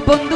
Diego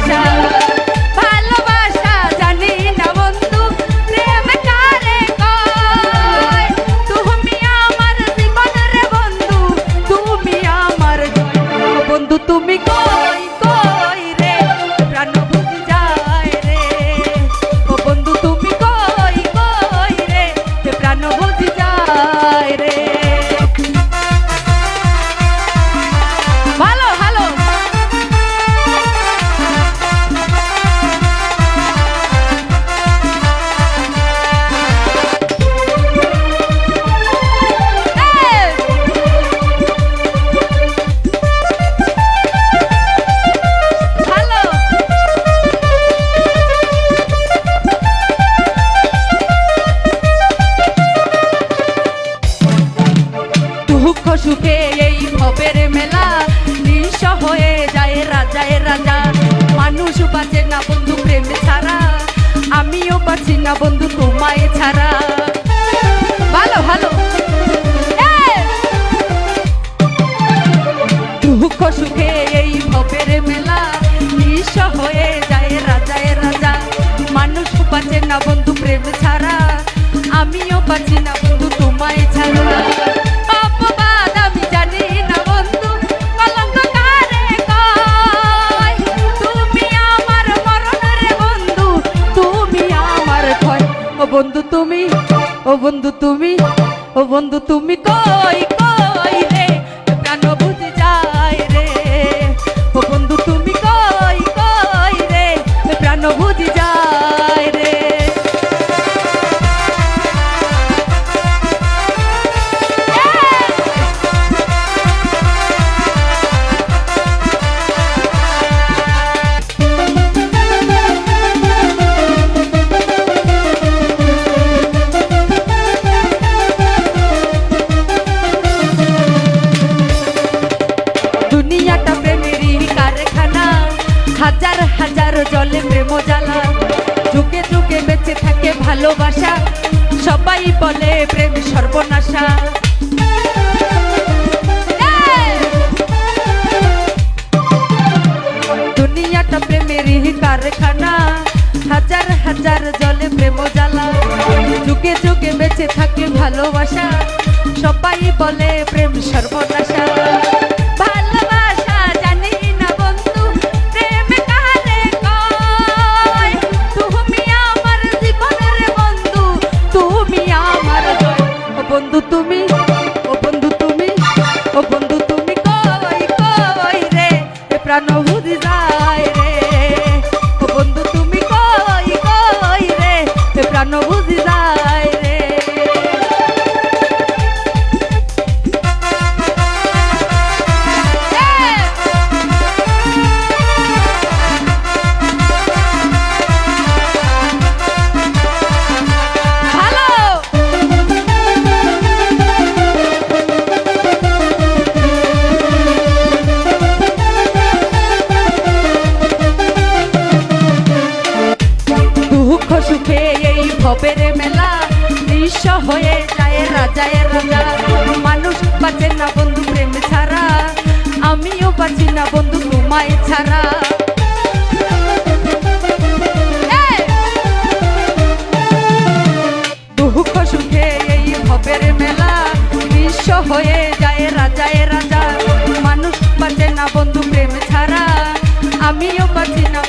সুখে এই ভবের মেলা নিঃস হয়ে যায় রাজায় রাজা। মানুষ বাঁচে না বন্ধু, প্রেম ছাড়া। আমিও বাঁচি না বন্ধু, তোমায় ছাড়া। ভালো ভালো। দুঃখ সুখে এই ভবের মেলা নিঃস হয়ে যায় রাজায় রাজা। মানুষ বাঁচে না বন্ধু, প্রেম ছাড়া। আমিও বাঁচি না বন্ধু, তোমায় ছাড়া। বন্ধু তুমি ও বন্ধু তুমি ও বন্ধু তুমি কই ভালোবাসা, সবাই বলে প্রেম সর্বনাশা! দুনিয়াটা প্রেমেরই কারখানা, হাজার হাজার জলে প্রেম জ্বালা। যুগে যুগে বেঁচে থাকে ভালোবাসা, সবাই বলে প্রেম সর্বনাশা। সুখে এই ভবের মেলা নিঃস্ব হয়ে যায় রাজায় রাজা। মানুষ বাঁচে না বন্ধু প্রেম ছাড়া, আমিও বাঁচি না বন্ধু তোমায় ছাড়া। দুঃখ সুখে এই ভবের মেলা নিঃস্ব হয়ে যায় রাজায় রাজা। মানুষ বাঁচে না বন্ধু প্রেম ছাড়া, আমিও বাঁচি না